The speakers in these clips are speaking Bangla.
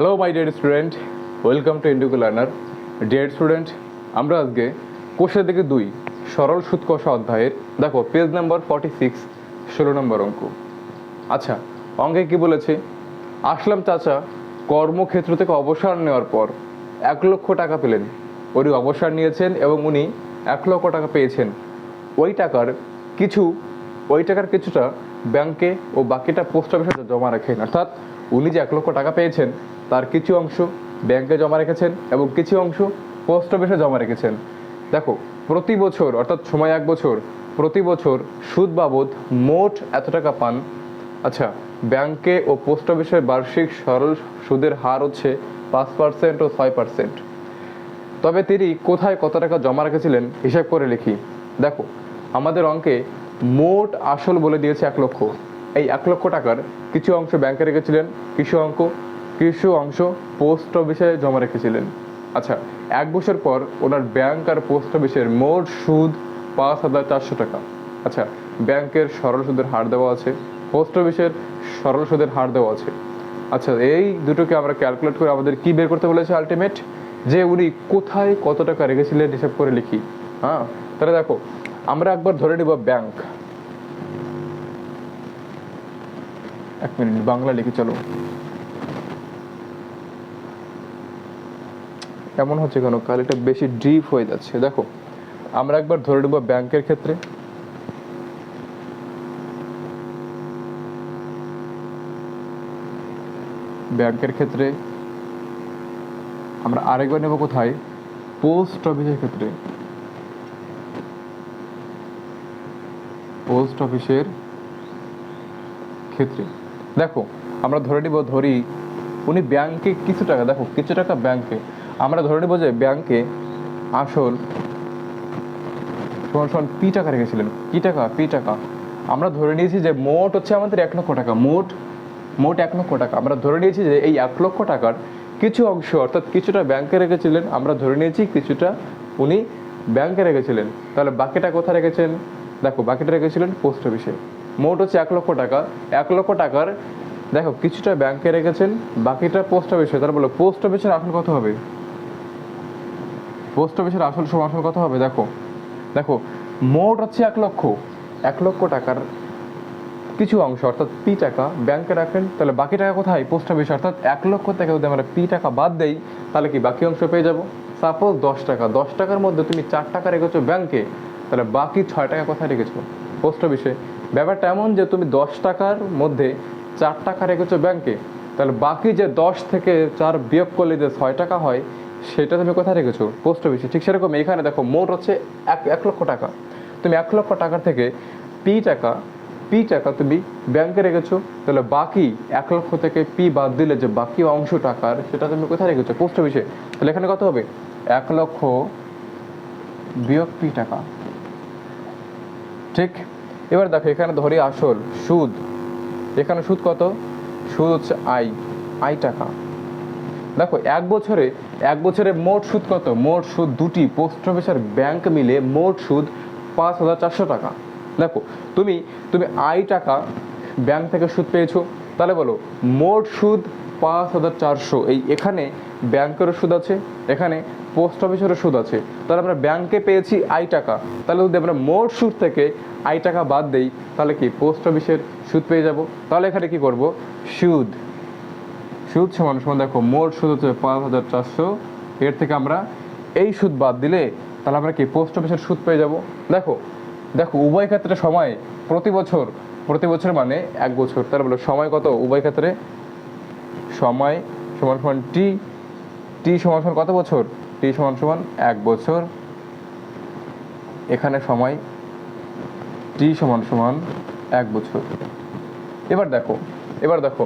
Hello my dear student welcome to Indigo learner dear student আমরা আজকে কোষের দিকে দুই, সরল সুদ অধ্যায়ের, দেখো পেজ নাম্বার ফর্টি সিক্স ষোলো নম্বর অঙ্ক। আচ্ছা অঙ্কে কি বলেছে? আসলাম চাচা, কর্মক্ষেত্র থেকে অবসর নেওয়ার পর এক লক্ষ টাকা পেলেন। উনি অবসর নিয়েছেন এবং উনি এক লক্ষ টাকা পেয়েছেন। ওই টাকার কিছু, ওই টাকার কিছুটা ব্যাংকে ও বাকিটা পোস্ট অফিসে জমা রাখেন। অর্থাৎ উনি যে এক লক্ষ টাকা পেয়েছেন তার কিছু অংশ ব্যাংকে জমা রেখেছেন এবং কিছু অংশ পোস্ট অফিসে জমা রেখেছেন। দেখো, প্রতি বছর, অর্থাৎ সময় এক বছর, প্রতি বছর সুদ বাবদ মোট এত টাকা পান। আচ্ছা ব্যাংকে ও পোস্ট অফিসের বার্ষিক সরল সুদের হার হচ্ছে পাঁচ পার্সেন্ট ও ছয় পার্সেন্ট তবে তিনি কোথায় কত টাকা জমা রেখেছিলেন হিসাব করে লিখি। দেখো, আমাদের অঙ্কে মোট আসল বলে দিয়েছে এক লক্ষ। এই এক লক্ষ টাকার কিছু অংশ ব্যাংকে রেখেছিলেন, কিছু অঙ্ক কিছু অংশ পোস্ট অফিসে জমা রেখেছিলেন। আচ্ছা এক বছর পর ওনার ব্যাংক আর পোস্ট অফিসের মোট সুদ পাঁচ হাজার চারশো টাকা। আচ্ছা ব্যাংকের সরল সুদের হার দেওয়া আছে, পোস্ট অফিসের সরল সুদের হার দেওয়া আছে। আচ্ছা এই দুটোকে আমরা ক্যালকুলেট করে আমাদের কি বের করতে বলেছে আলটিমেট? যে উনি কোথায় কত টাকা রেখেছিলেন হিসাব করে লিখি। হ্যাঁ তাহলে দেখো, আমরা একবার ধরে নিব ব্যাংক। এক মিনিট, বাংলা লিখি, চলো। এমন হচ্ছে কেন? কালিটা বেশি ডিপ হয়ে যাচ্ছে। দেখো, আমরা একবার ধরে নেব ব্যাংকের ক্ষেত্রে। ব্যাংকের ক্ষেত্রে আমরা আরেকবার নেব কোথায়? পোস্ট অফিসের ক্ষেত্রে। পোস্ট অফিসের ক্ষেত্রে। দেখো, আমরা ধরে নিব, ধরি উনি ব্যাংকে কিছু টাকা, দেখো, কিছু টাকা ব্যাংকে। আমরা ধরে নেব যে ব্যাংকে আসল সমান সমান পি টাকা রেখেছিলেন। কি টাকা? পি টাকা। আমরা ধরে নিয়েছি যে মোট হচ্ছে আমাদের এক লক্ষ টাকা। মোট মোট এক লক্ষ টাকা। আমরা ধরে নিয়েছি যে এই এক লক্ষ টাকার কিছু অংশ, অর্থাৎ কিছুটা ব্যাংকে রেখেছিলেন। আমরা ধরে নিয়েছি কিছুটা উনি ব্যাংকে রেখেছিলেন। তাহলে বাকিটা কোথায় রেখেছেন? দেখো, বাকিটা রেখেছিলেন পোস্ট অফিসে। মোট হচ্ছে এক লক্ষ টাকা। এক লক্ষ টাকার, দেখো, কিছুটা ব্যাংকে রেখেছেন, বাকিটা পোস্ট অফিসে। তার বলো, পোস্ট অফিসের আসল কত হবে? পোস্ট অফিসের আসল সম আসল কত হবে? দেখো দেখো, মোট হচ্ছে এক লক্ষ। এক লক্ষ টাকার কিছু অংশ, অর্থাৎ পি টাকা ব্যাংকে রাখেন, তাহলে বাকি টাকা কোথায়? পোস্ট অফিসে, অর্থাৎ এক লক্ষ থেকে যদি আমরা পি টাকা বাদ দেই, তাহলে কি বাকি অংশ পেয়ে যাব? সাপোজ দশ টাকা, দশ টাকার মধ্যে তুমি চার টাকা রেখেছো ব্যাংকে, তাহলে বাকি ছয় টাকা কোথায় রেখেছো? পোস্ট অফিসে। ব্যাপারটা এমন যে তুমি দশ টাকার মধ্যে চার টাকা রেখেছো ব্যাংকে, তাহলে বাকি যে দশ থেকে চার বিয়োগ করলে যে ছয় টাকা হয় সেটা তুমি কোথায় রেখেছো? পোস্ট অফিসে ঠিক সেরকম এখানে দেখো, মোট হচ্ছে এক এক লক্ষ টাকা। তুমি এক লক্ষ টাকার থেকে পি টাকা পি টাকা তুমি ব্যাংকে রেখেছো। তাহলে বাকি এক লক্ষ থেকে পি বাদ দিলে যে বাকি অংশ টাকার, সেটা তুমি কোথায় রেখেছো? পোস্ট অফিসে তাহলে এখানে কত হবে? এক লক্ষ বিয়োগ পি টাকা। ঠিক? এবার দেখো, এখানে ধরি আসল, সুদ। এখানে সুদ কত? সুদ হচ্ছে আই আই টাকা। দেখো, এক বছরে এক বছরে মোট সুদ কত? মোট সুদ দুটি। পোস্ট অফিস আর ব্যাংক মিলে মোট সুদ পাঁচ হাজার চারশো টাকা। দেখো, তুমি তুমি আই টাকা ব্যাংক থেকে সুদ পেয়েছ। তাহলে বলো, মোট সুদ পাঁচ হাজার চারশো। এই এখানে ব্যাংকেরও সুদ আছে, এখানে পোস্ট অফিসেরও সুদ আছে। তাহলে আমরা ব্যাংকে পেয়েছি আই টাকা। তাহলে যদি আমরা মোট সুদ থেকে আই টাকা বাদ দেই, তাহলে কি পোস্ট অফিসের সুদ পেয়ে যাব? তাহলে এখানে কি করব? সুদ। সুদ সমান সমান দেখো, মোট সুদ হচ্ছে পাঁচ হাজার চারশো। এর থেকে আমরা এই সুদ বাদ দিলে তাহলে আমরা কি পোস্ট অফিসের সুদ পেয়ে যাব? দেখো দেখো, উভয় ক্ষেত্রে সময় প্রতি বছর প্রতি বছর মানে এক বছর। তার বলে, সময় কত? উভয় ক্ষেত্রে সময় সমান সমান টি টি সমান সমান কত বছর? টি সমান সমান এক বছর। এখানে সময় টি সমান সমান এক বছর। এবার দেখো এবার দেখো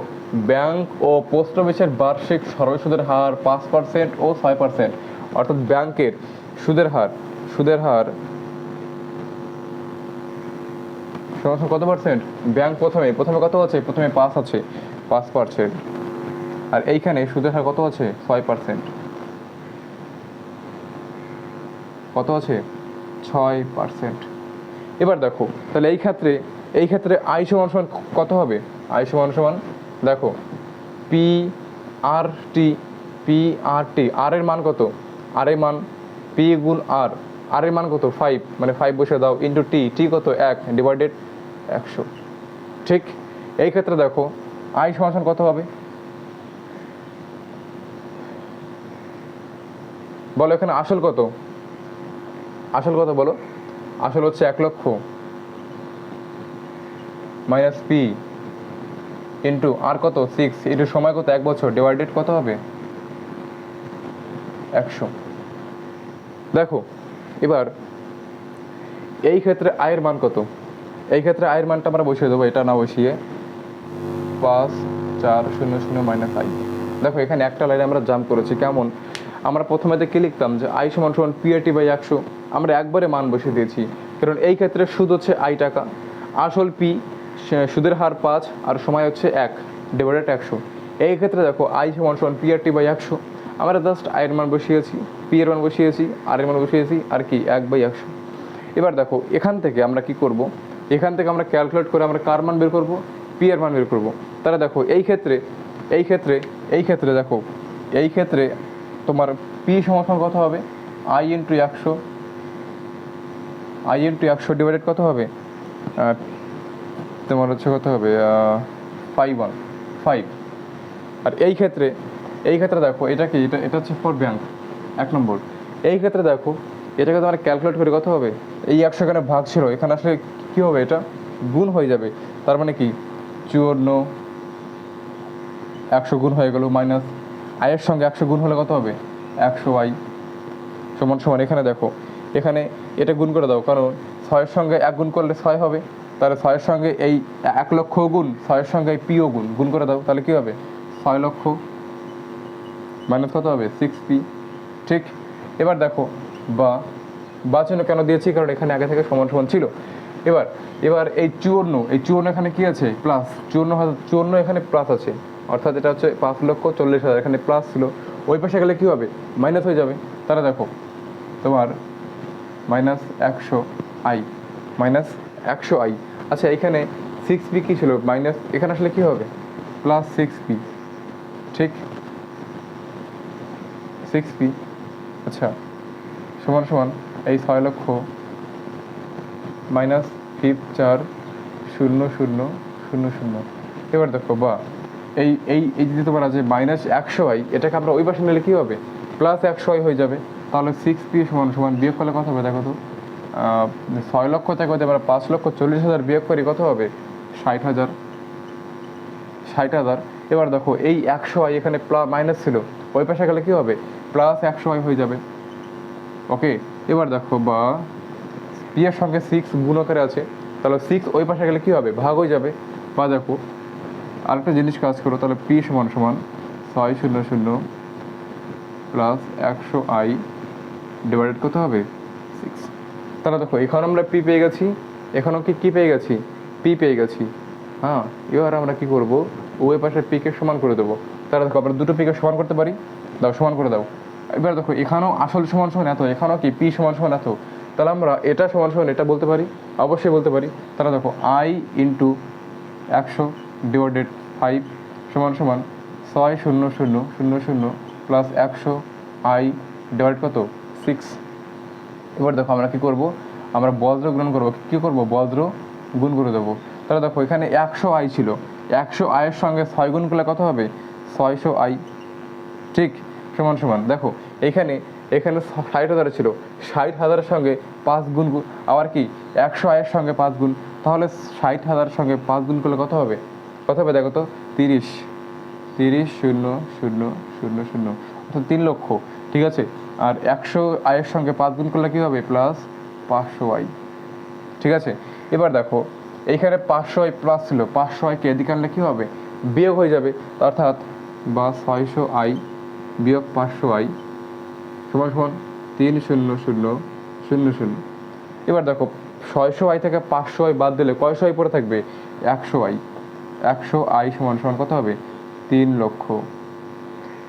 ব্যাংক ও পোস্ট অফিসের বার্ষিক সরল সুদের হার পাঁচ পার্সেন্ট ও ছয় পার্সেন্ট অর্থাৎ ব্যাংকের সুদের হার সুদের হার কত পার্সেন্ট ব্যাংক প্রথমে প্রথমে কত আছে? প্রথমে পাঁচ আছে, পাঁচ পার্সেন্ট আর এইখানে সুদের হার কত আছে? ছয় পার্সেন্ট কত আছে? ছয় পার্সেন্ট এবার দেখো, তাহলে এই ক্ষেত্রে এই ক্ষেত্রে আই সমান সমান কত হবে? আই সমান সমান দেখো P R T P R টি আর এর মান কত? আর এর মান পি গুণ আর আর এর মান কত? ফাইভ মানে ফাইভ বসে দাও ইন্টু টি টি কত? এক ডিভাইডেড একশো। ঠিক এই ক্ষেত্রে দেখো আই সমান কত হবে? বলো এখানে আসল কত? আসল কত বলো? আসল হচ্ছে এক লক্ষ। মাইনাস পি ইন্টু আর কত? সিক্স ইন্টু সময় কত? এক বছর। ডিভাইডেড কত হবে? একশো। দেখো, এবার এই ক্ষেত্রে আয়ের মান কত? এই ক্ষেত্রে আয়ের মানটা আমরা বসিয়ে দেবো, এটা না বসিয়ে। পাঁচ চার শূন্য শূন্য মাইনাস আই দেখো, এখানে একটা লাইনে আমরা জাম্প করেছি, কেমন? আমরা প্রথমে কি লিখতাম যে আই সমান সমান পিআরটি বাই একশো। আমরা একবারে মান বসিয়ে দিয়েছি, কারণ এই ক্ষেত্রে সুদ হচ্ছে আই টাকা। আসল পি সুদের হার পাঁচ আর সময় হচ্ছে এক ডিভাইডেড একশো। এই ক্ষেত্রে দেখো আই সমান সমান পিআরটি বাই একশো। আমরা জাস্ট আয়ের মান বসিয়েছি পি এর মান বসিয়েছি আর এর মান বসিয়েছি, আর কি, এক বাই একশো। এবার দেখো, এখান থেকে আমরা কি করব? এখান থেকে আমরা ক্যালকুলেট করে আমরা কার মান বের করব? পি এর মান বের করব। তাহলে দেখো, এই ক্ষেত্রে এই ক্ষেত্রে এই ক্ষেত্রে দেখো, এই ক্ষেত্রে তোমার পি সমাধান কত হবে? আই ইন্টু একশো। আই ইন্টু একশো ডিভাইডেড কত হবে? তোমার হচ্ছে কত হবে ফাইভ ওয়ান ফাইভ আর এই ক্ষেত্রে এই ক্ষেত্রে দেখো, এটা কি? এটা এটা হচ্ছে ফর ব্যাংক এক নম্বর। এই ক্ষেত্রে দেখো, এটাকে তোমার ক্যালকুলেট করে কত হবে? এই একশো এখানে ভাগ ছিল, এখানে আসলে কী হবে? এটা গুণ হয়ে যাবে। তার মানে কি? চুয়ান্ন, একশো গুণ হয়ে গেল মাইনাস আয়ের সঙ্গে একশো গুণ হলে কত হবে? একশো আই সমান সমান। এখানে দেখো, এখানে এটা গুণ করে দাও, কারণ ছয়ের সঙ্গে এক গুণ করলে ছয় হবে। তাহলে ছয়ের সঙ্গে এই এক লক্ষ গুণ, ছয়ের সঙ্গে এই পিও গুণ গুণ করে দাও, তাহলে কী হবে? ছয় লক্ষ মাইনাস কত হবে? সিক্স পি ঠিক? এবার দেখো, বা বা চিহ্ন কেন দিয়েছি? কারণ এখানে আগে থেকে সমান সমান ছিল। এবার এবার এই চুয়ান্ন এই চুয়ান্ন এখানে কি আছে? প্লাস চুয়ান্ন হাজার, চুয়ান্ন এখানে প্লাস আছে। অর্থাৎ এটা হচ্ছে পাঁচ লক্ষ চল্লিশ হাজার, এখানে প্লাস ছিল। ওই পাশে গেলে কী হবে? মাইনাস হয়ে যাবে। তাহলে দেখো, তোমার মাইনাস একশো আই মাইনাস একশো আই। আচ্ছা এখানে সিক্স পি কী ছিল? মাইনাস এখানে আসলে কী হবে? প্লাস সিক্স পি ঠিক? সিক্স পি আচ্ছা সমান সমান এই ছয় লক্ষ মাইনাস ফিফ চার শূন্য শূন্য শূন্য শূন্য। এবার দেখো, বা, এই এই এই যদি তোমার আছে মাইনাস একশো আই, এটাকে আমরা ওই পাশে নিলে কী হবে? প্লাস একশো আই হয়ে যাবে। তাহলে সিক্স পি সমান সমান বিয়োগ ফলে কথা হবে দেখো তো? ছয় লক্ষ থেকে হতে পারে পাঁচ লক্ষ চল্লিশ হাজার বিয়োগ করি কত হবে? ষাট হাজার। ষাট হাজার। এবার দেখো, এই একশো আই এখানে প্লাস মাইনাস ছিল। ওই পাশে গেলে কী হবে? প্লাস একশো আই হয়ে যাবে। ওকে এবার দেখো, বা পি এর সঙ্গে সিক্স গুণকের আছে। তাহলে সিক্স ওই পাশে গেলে কী হবে? ভাগ হয়ে যাবে। বা দেখো, আরেকটা জিনিস কাজ করো, তাহলে পি সমান সমান ছয় শূন্য শূন্য প্লাস একশো আই ডিভাইডেড কত হবে। সিক্স তাহলে দেখো, এখানে আমরা পি পেয়ে গেছি। এখানেও কি, কী পেয়ে গেছি? পি পেয়ে গেছি। হ্যাঁ এবার আমরা কি করব? ওই পাশে পিকে সমান করে দেবো। তাহলে দেখো, আমরা দুটো পিকে সমান করতে পারি। দাও, সমান করে দাও। এবার দেখো, এখানেও আসল সমান সমান এত, এখানেও কি পি সমান সমান এত? তাহলে আমরা এটা সমান সমান এটা বলতে পারি? অবশ্যই বলতে পারি। তাহলে দেখো আই ইন্টু একশো ডিভাইডেড ফাইভ সমান সমান ছয় শূন্য শূন্য শূন্য শূন্য প্লাস একশো আই ডিভাইড কত? সিক্স এবার দেখো আমরা কি করব? আমরা বজ্র গুণ করব। কি করব? বজ্র গুণ করে দেবো। তাহলে দেখো, এখানে একশো আই ছিল। একশো আয়ের সঙ্গে ছয় গুণ করলে কত হবে? ছয়শো আই। ঠিক? সমান সমান। দেখো, এখানে এখানে ষাট হাজার ছিল। ষাট হাজারের সঙ্গে পাঁচ গুণ আবার কি? একশো আয়ের সঙ্গে পাঁচ গুণ। তাহলে ষাট হাজারের সঙ্গে পাঁচ গুণ করলে কত হবে? কত হবে দেখো তো? তিরিশ। তিরিশ, শূন্য শূন্য শূন্য শূন্য। অর্থাৎ তিন লক্ষ। ঠিক আছে? আর একশো আয়ের সঙ্গে পাঁচ গুণ করলে কী হবে? প্লাস পাঁচশো আই ঠিক আছে? এবার দেখো এইখানে পাঁচশো আই প্লাস ছিল। পাঁচশো আইকে এদিকে আনলে কী হবে? বিয়োগ হয়ে যাবে। অর্থাৎ বা ছয়শো আই বিয়োগ পাঁচশো আই সমান সমান তিন শূন্য শূন্য শূন্য শূন্য। এবার দেখো, ছয়শো আই থেকে পাঁচশো আই বাদ দিলে কয়শো আই পড়ে থাকবে? একশো আই একশো আই সমান সমান কত হবে? তিন লক্ষ।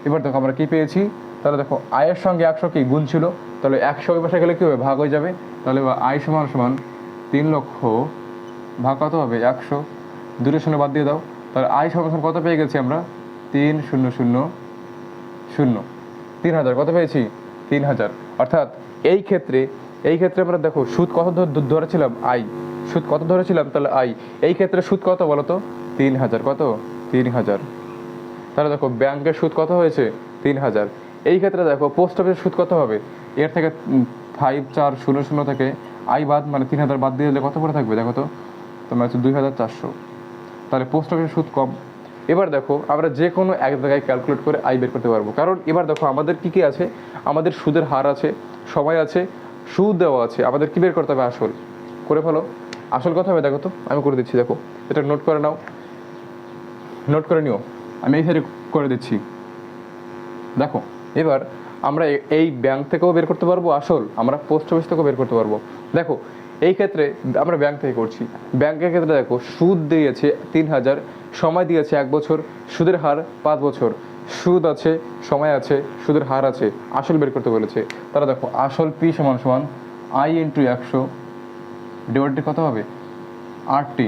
এবার দেখো আমরা কি পেয়েছি? তাহলে দেখো, আয়ের সঙ্গে একশো কি গুণ ছিল? তাহলে একশো ওই গেলে কী হবে? ভাগ হয়ে যাবে। তাহলে আয় সমান সমান তিন লক্ষ ভাগ কত হবে? একশো। দুটো শূন্য বাদ দিয়ে দাও। তাহলে আয় সমান সমান কত পেয়ে গেছি আমরা? তিন শূন্য শূন্য শূন্য। তিন হাজার। কত পেয়েছি? তিন হাজার। অর্থাৎ এই ক্ষেত্রে এই ক্ষেত্রে আমরা দেখো, সুদ কত ধরেছিলাম? আই সুদ কত ধরেছিলাম? তাহলে আই এই ক্ষেত্রে সুদ কত বলো তো তিন হাজার। কত? তিন হাজার। তাহলে দেখো, ব্যাংকের সুদ কত হয়েছে? তিন হাজার। এই ক্ষেত্রে দেখো পোস্ট অফিসের সুদ কত হবে? এর থেকে ফাইভ চার, শূন্য শূন্য থেকে আই বাদ মানে তিন হাজার বাদ দিয়ে দিলে কত করে থাকবে দেখো তো? তোমার হচ্ছে দুই হাজার চারশো। তাহলে পোস্ট অফিসের সুদ কম। এবার দেখো, আমরা যে কোনো এক জায়গায় ক্যালকুলেট করে আই বের করতে পারব। কারণ এবার দেখো, আমাদের কি কি আছে? আমাদের সুদের হার আছে, সময় আছে, সুদ দেওয়া আছে। আমাদের কি বের করতে হবে? আসল। করে ফেলো। আসল কথা হবে, দেখো তো, আমি করে দিচ্ছি, দেখো। এটা নোট করে নাও। নোট করে নিও। আমি এই সাইডে করে দিচ্ছি। দেখো। এবার আমরা এই ব্যাংক থেকেও বের করতে পারব আসল, আমরা পোস্ট অফিস থেকেও বের করতে পারব। দেখো, এই ক্ষেত্রে আমরা ব্যাংক থেকে করছি। ব্যাংকের ক্ষেত্রে দেখো, সুদ দিয়েছে তিন হাজার, সময় দিয়েছে এক বছর, সুদের হার পাঁচ বছর। সুদ আছে, সময় আছে, সুদের হার আছে, আসল বের করতে বলেছে। তারা দেখো, আসল পি সমান সমান আই ইন্টু একশো ডিভাইডেড কত হবে? আটটি।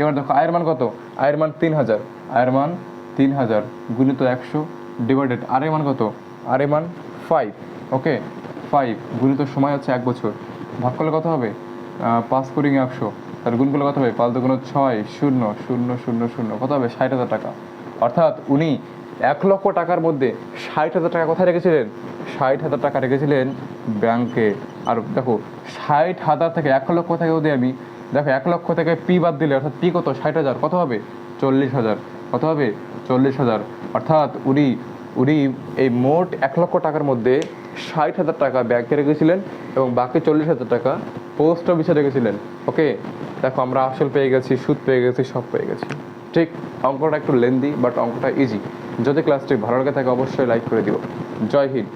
এবার দেখো আয়ের মান কত? আয়ের মান তিন হাজার। আয়ের মান তিন হাজার, গুণিত একশো ডিভাইডেড আরের মান কত? আরের মান ফাইভ ওকে ফাইভ গুণিত সময় হচ্ছে এক বছর। ভাগ করলে কত হবে? পাঁচ কুড়ি একশো। তার গুণ করলে কত হবে? পাঁচ দুগুণ ছয়, শূন্য শূন্য শূন্য শূন্য। কত হবে? ষাট হাজার টাকা। অর্থাৎ উনি এক লক্ষ টাকার মধ্যে ষাট হাজার টাকা কোথায় রেখেছিলেন? ষাট হাজার টাকা রেখেছিলেন ব্যাংকে। আর দেখো, ষাট হাজার থেকে এক লক্ষ থেকে যদি আমি, দেখো, এক লক্ষ থেকে পি বাদ দিলে, অর্থাৎ পি কত? ষাট হাজার। কত হবে? চল্লিশ হাজার। কত হবে? চল্লিশ হাজার। অর্থাৎ উনি উনি এই মোট এক লক্ষ টাকার মধ্যে ষাট হাজার টাকা ব্যাংকে রেখেছিলেন এবং বাকি চল্লিশ হাজার টাকা পোস্ট অফিসে রেখেছিলেন। ওকে দেখো, আমরা আসল পেয়ে গেছি, সুদ পেয়ে গেছি, সব পেয়ে গেছি। ঠিক, অঙ্কটা একটু লেন্দি বাট অঙ্কটা ইজি যদি ক্লাসটি ভালো লাগে থাকে, অবশ্যই লাইক করে দিও। জয় হিন্দ।